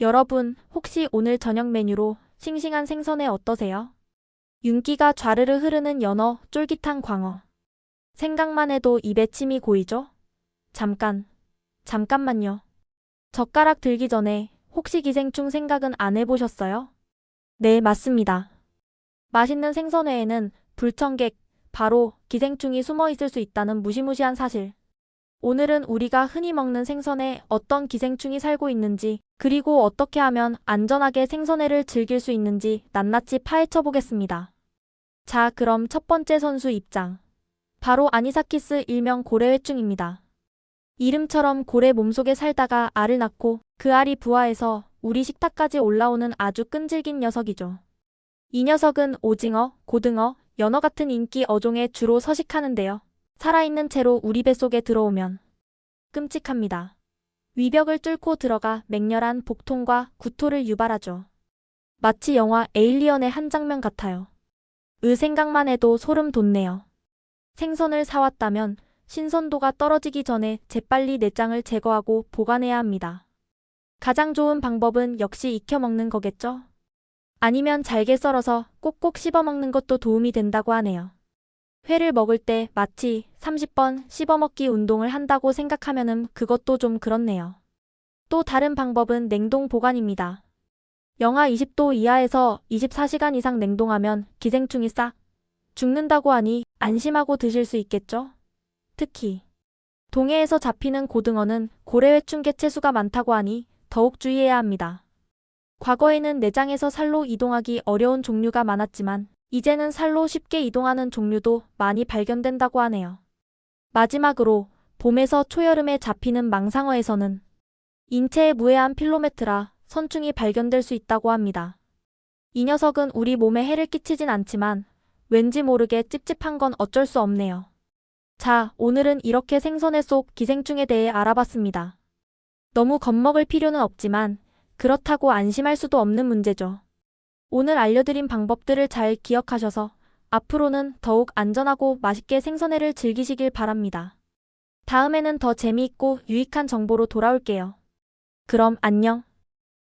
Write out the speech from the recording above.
여러분, 혹시 오늘 저녁 메뉴로 싱싱한 생선회 어떠세요? 윤기가 좌르르 흐르는 연어, 쫄깃한 광어. 생각만 해도 입에 침이 고이죠? 잠깐, 잠깐만요. 젓가락 들기 전에 혹시 기생충 생각은 안 해보셨어요? 네, 맞습니다. 맛있는 생선회에는 불청객, 바로 기생충이 숨어 있을 수 있다는 무시무시한 사실. 오늘은 우리가 흔히 먹는 생선에 어떤 기생충이 살고 있는지, 그리고 어떻게 하면 안전하게 생선회를 즐길 수 있는지 낱낱이 파헤쳐 보겠습니다. 자, 그럼 첫 번째 선수 입장. 바로 아니사키스 일명 고래회충입니다. 이름처럼 고래 몸속에 살다가 알을 낳고 그 알이 부화해서 우리 식탁까지 올라오는 아주 끈질긴 녀석이죠. 이 녀석은 오징어, 고등어, 연어 같은 인기 어종에 주로 서식하는데요. 살아있는 채로 우리 뱃속에 들어오면 끔찍합니다. 위벽을 뚫고 들어가 맹렬한 복통과 구토를 유발하죠. 마치 영화 에일리언의 한 장면 같아요. 의 생각만 해도 소름 돋네요. 생선을 사왔다면 신선도가 떨어지기 전에 재빨리 내장을 제거하고 보관해야 합니다. 가장 좋은 방법은 역시 익혀 먹는 거겠죠? 아니면 잘게 썰어서 꼭꼭 씹어 먹는 것도 도움이 된다고 하네요. 회를 먹을 때 마치 30번 씹어먹기 운동을 한다고 생각하면은 그것도 좀 그렇네요. 또 다른 방법은 냉동 보관입니다. 영하 20도 이하에서 24시간 이상 냉동하면 기생충이 싹 죽는다고 하니 안심하고 드실 수 있겠죠? 특히 동해에서 잡히는 고등어는 고래회충 개체수가 많다고 하니 더욱 주의해야 합니다. 과거에는 내장에서 살로 이동하기 어려운 종류가 많았지만 이제는 살로 쉽게 이동하는 종류도 많이 발견된다고 하네요. 마지막으로 봄에서 초여름에 잡히는 망상어에서는 인체에 무해한 필로메트라 선충이 발견될 수 있다고 합니다. 이 녀석은 우리 몸에 해를 끼치진 않지만 왠지 모르게 찝찝한 건 어쩔 수 없네요. 자, 오늘은 이렇게 생선회 속 기생충에 대해 알아봤습니다. 너무 겁먹을 필요는 없지만 그렇다고 안심할 수도 없는 문제죠. 오늘 알려드린 방법들을 잘 기억하셔서 앞으로는 더욱 안전하고 맛있게 생선회를 즐기시길 바랍니다. 다음에는 더 재미있고 유익한 정보로 돌아올게요. 그럼 안녕.